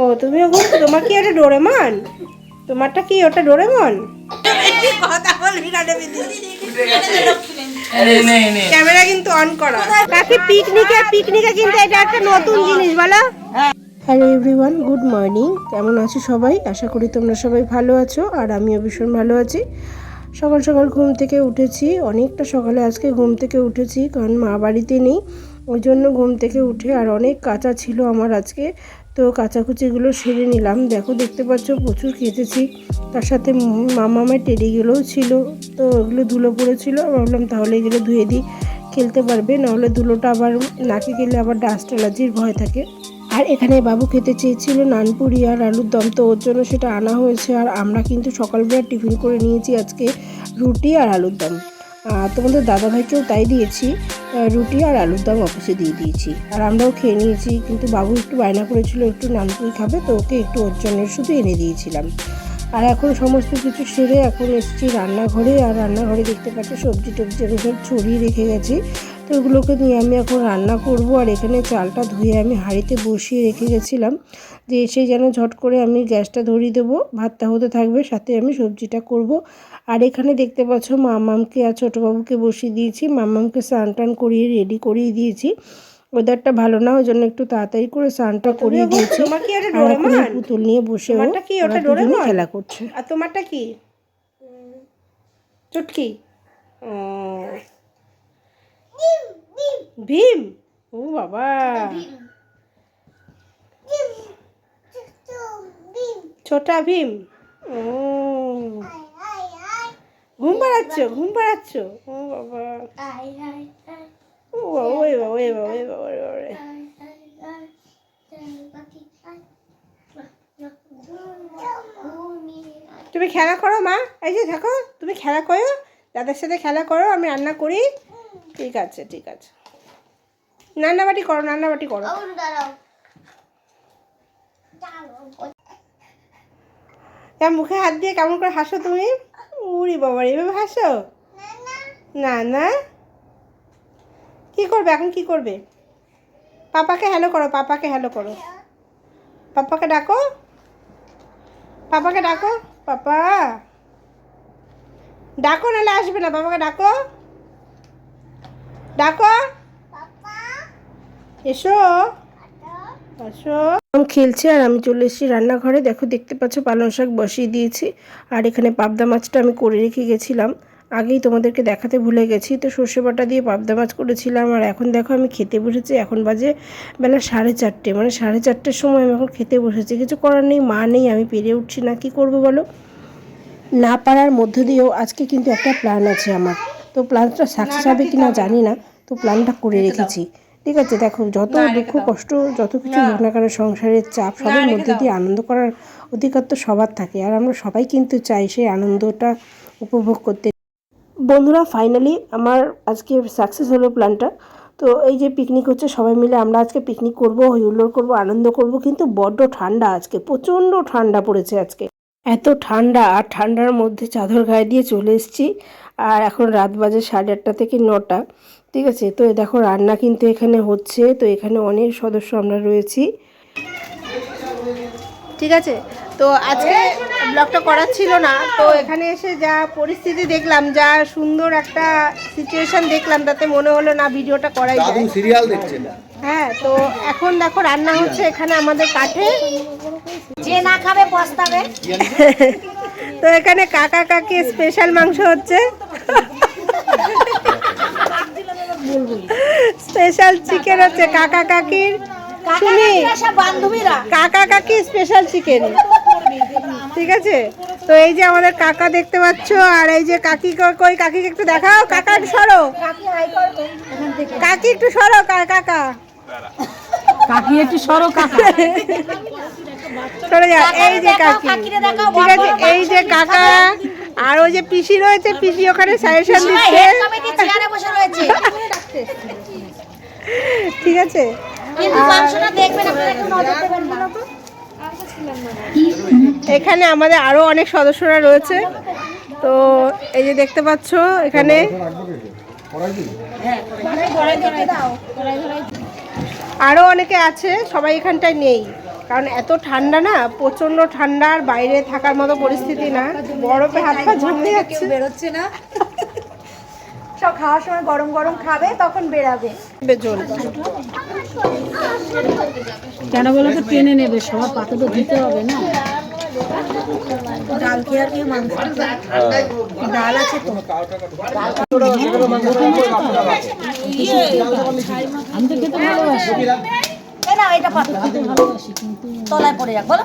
ও তুমিও ঘুম তোমার কি ওটা ডোরেমন? তোমারটা কি ওটা ডোরেমন? ক্যামেরা কিন্তু অন করা। কাকি পিকনিকে পিকনিকে কিন্তু এটা একটা নতুন জিনিস বলো। হ্যালো এভরিওয়ান গুড মর্নিং কেমন আছো সবাই? আশা করি তোমরা সবাই ভালো আছো আর আমিও ভীষণ ভালো আছি। সকাল সকাল ঘুম থেকে উঠেছি। অনেকটা সকালে আজকে ঘুম থেকে উঠেছি কারণ মা বাড়িতে নেই। ওই জন্য ঘুম থেকে উঠে আর অনেক কাঁচা ছিল আমার আজকে। তো কাচাকুচিগুলো সেরে নিলাম। দেখো, দেখতে পাচ্ছ প্রচুর কেচেছি তার সাথে মামামের টেডিগুলোও ছিল। তো ওগুলো ধুলো পড়েছিল। ভাবলাম, তাহলে এগুলো ধুয়ে দিই। খেলতে পারবে। নাহলে ধুলোটা আবার, নাকে গেলে আবার ডাস্ট অ্যালার্জির ভয় থাকে। আর এখানে বাবু খেতে চেয়েছিল নানপুরি আর আলুর দম। তো ওর জন্য সেটা আনা হয়েছে। আর আমরা কিন্তু সকালবেলা টিফিন করে নিয়েছি আজকে রুটি আর আলুর দম। তোমাদের দাদাভাইকেও তাই দিয়েছি। রুটি আর আলুর দম অফিসে দিয়ে দিয়েছি। আর আমরাও খেয়ে নিয়েছি, কিন্তু বাবু একটু বায়না করেছিল, একটু নানপুরি খাবে, তো ওকে একটু ওর জন্য শুধু এনে দিয়েছিলাম। আর এখন সমস্ত কিছু সেরে এখন এসেছি রান্নাঘরে, আর রান্নাঘরে দেখতে পাচ্ছি সবজি টবজি আমি সব ছড়িয়ে রেখে গেছি। তো ওগুলোকে নিয়ে আমি এখন রান্না করব আর এখানে চালটা ধুয়ে আমি হাঁড়িতে বসিয়ে রেখে গেছিলাম যে এসে যেন ঝট করে আমি গ্যাসটা ধরিয়ে দেবো ভাতটা হতে থাকবে সাথে আমি সবজিটা করব আর এখানে দেখতে পাচ্ছ মামামকে আর ছোটোবাবুকে বসিয়ে দিয়েছি মামামকে স্নান টান করিয়ে রেডি করিয়ে দিয়েছি ওয়েদারটা ভালো না ওই জন্য একটু তাড়াতাড়ি করে স্নানটা করিয়ে দিয়েছি আর? পুতুল নিয়ে বসে? খেলা করছে আর তোমারটা কি চুটকি ও। ভীম? ও বাবা। ছোটা ভীম? ও। ঘুম পাড়াচ্ছ ঘুম পাড়াচ্ছ? ও বাবা। ও বাবা ওই বাবা ওই বাবা ওই বাবা। তুমি খেলা করো, মা। এই যে দেখো, তুমি খেলা করো। দাদার সাথে খেলা করো, আমি রান্না করি। ঠিক আছে ঠিক আছে। রান্নাবাটি করো রান্নাবাটি করো। তা মুখে হাত দিয়ে কেমন করে হাসো তুমি? উড়ি বাবার এভাবে হাসো? না না কি করবে এখন কি করবে? পাপাকে হ্যালো করো পাপাকে হ্যালো করো। পাপাকে ডাকো। পাপাকে ডাকো পাপা। ডাকো নাহলে আসবে না পাপাকে ডাকো। ডাকো। এসো। এসো খেলছে আর আমি চলে এসেছি রান্নাঘরে। দেখো, দেখতে পাচ্ছ পালং শাক বসিয়ে দিয়েছি। আর এখানে পাবদা মাছটা আমি করে রেখে গেছিলাম। আগেই তোমাদেরকে দেখাতে ভুলে গেছি। তো সর্ষে বাটা দিয়ে পাবদা মাছ করেছিলাম। আর এখন দেখো, আমি খেতে বসেছি। এখন বাজে বেলা সাড়ে চারটে। মানে সাড়ে চারটের সময় আমি এখন খেতে বসেছি। কিছু করার নেই, মা নেই, আমি পেরে উঠছি না। কি করব বলো? না পারার মধ্য দিয়েও আজকে কিন্তু একটা প্ল্যান আছে আমার। তো প্ল্যানটা সাকসেস হবে কি না জানি না। তো প্ল্যানটা করে রেখেছি। ঠিক আছে দেখো যত দুঃখ কষ্ট যত কিছু হোক না কেন সংসারের চাপ সবের মধ্যে দিয়ে আনন্দ করার অধিকার তো সবার থাকে। আর আমরা সবাই কিন্তু চাই সেই আনন্দটা উপভোগ করতে। বন্ধুরা ফাইনালি আমার আজকে সাকসেস হলো প্ল্যানটা তো এই যে পিকনিক হচ্ছে সবাই মিলে আমরা আজকে পিকনিক করব হইহুল্লোড় করব আনন্দ করব কিন্তু বড্ড ঠান্ডা আজকে প্রচণ্ড ঠান্ডা পড়েছে আজকে। এত ঠান্ডা আর ঠান্ডার মধ্যে চাদর গায়ে দিয়ে চলে এসেছি। আর এখন রাত বাজে সাড়ে আটটা থেকে নটা। ঠিক আছে তো দেখো রান্না কিন্তু এখানে হচ্ছে তো এখানে অনেক সদস্য আমরা রয়েছি। ঠিক আছে তো আজকে ব্লগটা করার ছিল না তো এখানে এসে যা পরিস্থিতি দেখলাম যা সুন্দর একটা সিচুয়েশন দেখলাম তাতে মনে হলো না ভিডিওটা করাই যায়। সিরিয়াল দেখছেন। হ্যাঁ তো এখন দেখো রান্না হচ্ছে এখানে আমাদের কাঠে। যে না খাবে পস্তাবে। তো এখানে কাকা কাকি স্পেশাল মাংস হচ্ছে। স্পেশাল চিকেন হচ্ছে কাকা কাকির শুনি কাকা কাকি স্পেশাল চিকেন ঠিক আছে? তো এই যে আমাদের কাকা দেখতে পাচ্ছ আর এই যে কাকি ক- কই? কাকিকে একটু দেখাও। কাকা একটু সরো। কাকি হাই করবে এখান থেকে। কাকি একটু সরো কাকা। কাকি একটু সরো কাকা। সরে যাও। এই যে কাকি। ঠিক আছে? এই যে কাকা আর ওই যে পিসি রয়েছে পিসি ওখানে সাজেশন দিচ্ছে। ঠিক আছে। কিন্তু মাংসটা দেখবেন আপনারা একটু নজর দেবেন না এখানে আমাদের আরও অনেক সদস্যরা রয়েছে। তো এই যে দেখতে পাচ্ছ এখানে আরও অনেকে আছে সবাই এখানটায় নেই। কারণ এত ঠান্ডা না প্রচণ্ড ঠান্ডা আর বাইরে থাকার মতো পরিস্থিতি না। বরফে হাত পা জমে যাচ্ছে। বেরোচ্ছে না। সব খাওয়ার সময় গরম গরম খাবে তখন বেরাবে। জল। কেন বলো তো টেনে নেবে সবার পাতা তো দিতে হবে না। ডাল খেয়ে আর কি মাংস? ডাল আছে তো। আমি তো খেতে ভালোবাসি। না এটা পাতা খেতে ভালোবাসি কিন্তু তলায় পড়ে যাক বলো।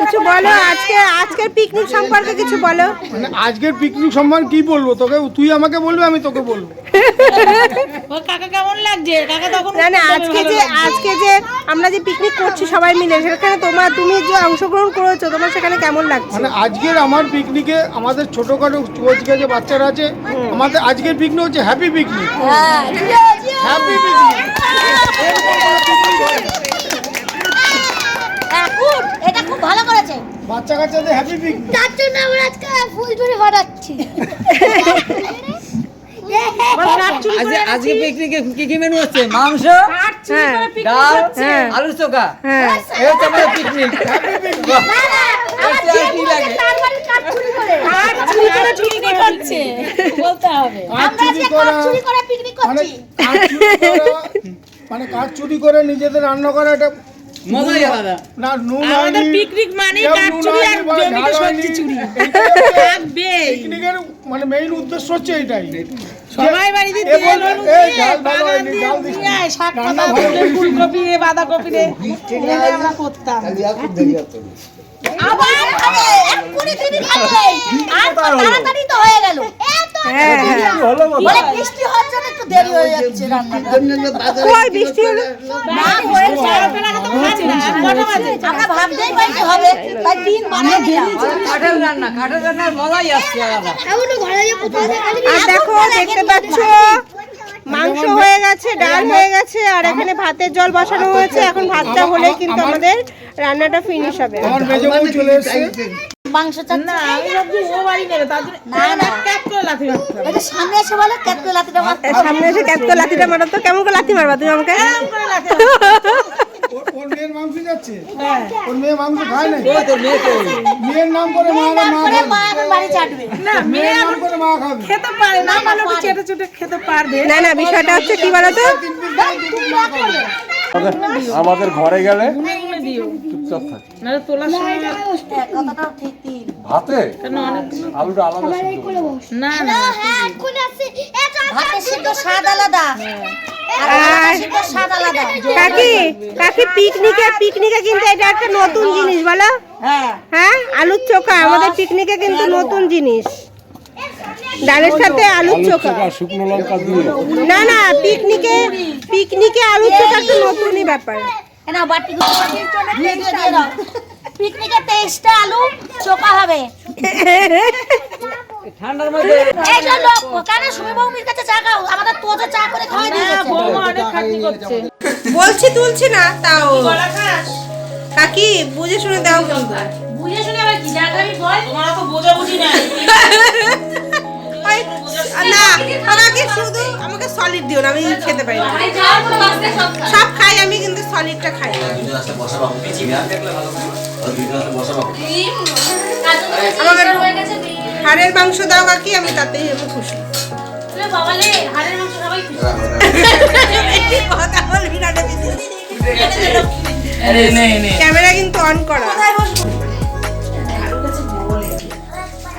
কিছু বলো আজকে আজকের পিকনিক সম্পর্কে কিছু বলো। মানে আজকের পিকনিক সম্মান কি বলব? তোকে তুই আমাকে বলবি আমি তোকে বলব। না না আজকে যে আজকে যে আমরা যে পিকনিক করছি সবাই মিলে সেখানে তোমার তুমি যে অংশগ্রহণ করেছ তোমার সেখানে কেমন লাগছে? মানে আজকের আমার পিকনিকে আমাদের ছোটখাটো কোচকে যে বাচ্চারা আছে আমাদের আজকের পিকনিক হচ্ছে হ্যাপি পিকনিক হ্যাপি পিকনিক এটা খুব ভালো করেছে। বাচ্চা কাচ্চাদের হ্যাপি পিকনিক তার জন্য আমরা আজকে ফুল আজকে পিকনিকে কি কি মেনু মাংস হ্যাঁ ডাল হ্যাঁ। আলু চোখা। হ্যাঁ। এই হচ্ছে আমাদের পিকনিক কি লাগে? মানে করছি কাঠ মানে কাঠ চুরি করে নিজেদের রান্না করা এটা মজাই আলাদা না নুন আমাদের পিকনিক মানে কাঠ আর জমিতে সবজি চুরি। পিকনিকের মানে মেইন উদ্দেশ্য হচ্ছে এটাই। সবাই বাড়িতে তেল এই ঝাল ভালো হয়নি ঝাল দিস রান্না ভালো করিস ফুলকপি রে বাঁধাকপি রে আমরা করতাম। আবার খাবে এক্ষুনি দিদি খাবে। আর তাড়াতাড়ি তো হয়ে গেল। হ্যাঁ হ্যাঁ হয়ে। যাচ্ছে রান্নাটা। কই বৃষ্টি হলো? না হয়েছে আমরা ভাবতেই পারি হবে তাই দিন বানিয়ে দিলাম। কাঠের রান্না কাঠের রান্নার মজাই আসছে আলাদা। এখনও ঘরে যে কোথাও দেখা যাবে আর দেখো দেখতে পাচ্ছ মাংস হয়ে গেছে ডাল হয়ে গেছে আর এখানে ভাতের জল বসানো হয়েছে। এখন ভাতটা হলেই কিন্তু আমাদের রান্নাটা ফিনিশ হবে। মাংস চাচ্ছে। আমি ভাবছি ও বাড়ি নেবে তার জন্য না না। ক্যাপ করে লাথি মারতে এটা সামনে এসে বলে করে মারতে সামনে এসে লাথিটা মারো তো কেমন করে লাথি মারবা তুমি আমাকে? ওর- ওর মেয়ের মাংস যাচ্ছে। ওর মেয়ে মাংস খায় না ওই তো মেয়ে তো। মেয়ের নাম করে মা মা মা বাড়ি চাটবে না মেয়ের নাম করে মা খাবে। খেতে পারে না মানে একটু চেটে চেটে খেতে পারবে। না না বিষয়টা হচ্ছে কি বলতো আমাদের ঘরে গেলে দিও। চুপচাপ থাকে। না তোলার সময় হ্যাঁ, কথাটাও ঠিক তিন। ভাতে? কেন অনেকগুলো আলুটা আলাদা সিদ্ধ করে না না হ্যাঁ এখন সিদ্ধ স্বাদ আলাদা। কাকি কাকি পিকনিকে পিকনিকে কিন্তু এটা একটা নতুন জিনিস বলো। হ্যাঁ। হ্যাঁ আলুর চোখা আমাদের পিকনিকে কিন্তু নতুন জিনিস। ডালের সাথে আলুর চোখা। শুকনো লঙ্কা দিয়ে। না না পিকনিকে পিকনিকে আলুর চোখা একটা নতুনই ব্যাপার। নাও বাটি পিকনিকের তেইশটা আলু চোখা হবে। ঠান্ডার মধ্যে এই যে লোক কেন সুমি বৌমির কাছে চা খাও? আমাদের তোজে চা করে খাওয়াই দিয়ে গেছে বৌমা অনেক খাটনি করছে। বলছি তুলছি না তাও। কাকি বুঝে শুনে দাও কিন্তু। বুঝে শুনে আবার কি? যা খাবি বল। তোমার তো বোঝা বুঝি নাই না আমাকে শুধু আমাকে সলিড দিও না আমি খেতে পারি না। সব সলিডটা খাই। না হাড়ের মাংস দাও কাকি আমি তাতেই আমি খুশি। না। ক্যামেরা কিন্তু অন করা।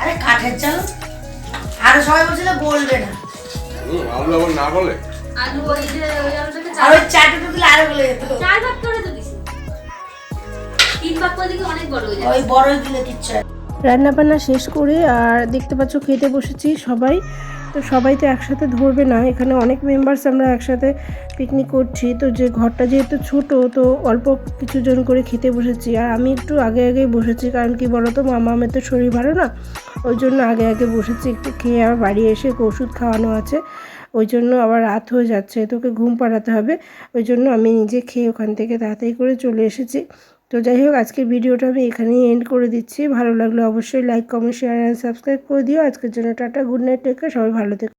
আরে কাঠের চাল? আরও সবাই বলছিল বলবে না। আলু আবার না বলে আর ওই চাটু দিলে আরও বলে যেত। ওই বড়ই দিলে কিচ্ছু হয় রান্না বান্না শেষ করে আর দেখতে পাচ্ছ খেতে বসেছি সবাই। তো সবাই তো একসাথে ধরবে না এখানে অনেক মেম্বার্স আমরা একসাথে পিকনিক করছি। তো যে ঘরটা যেহেতু ছোট তো অল্প কিছু জন করে খেতে বসেছি। আর আমি একটু আগে আগেই বসেছি কারণ কি বলো তো মামা আমার তো শরীর ভালো না। ওই জন্য আগে আগে বসেছি একটু খেয়ে আবার বাড়ি এসে ওষুধ খাওয়ানো আছে। ওই জন্য আবার রাত হয়ে যাচ্ছে, তোকে ঘুম পাড়াতে হবে। ওই জন্য আমি নিজে খেয়ে ওখান থেকে তাড়াতাড়ি করে চলে এসেছি। তো যাই হোক, আজকের ভিডিওটা আমি এখানেই এন্ড করে দিচ্ছি। ভালো লাগলে অবশ্যই like comment share and subscribe করে দিও। আজকের জন্য টাটা গুড নাইট টেক সবাই ভালো থেকো।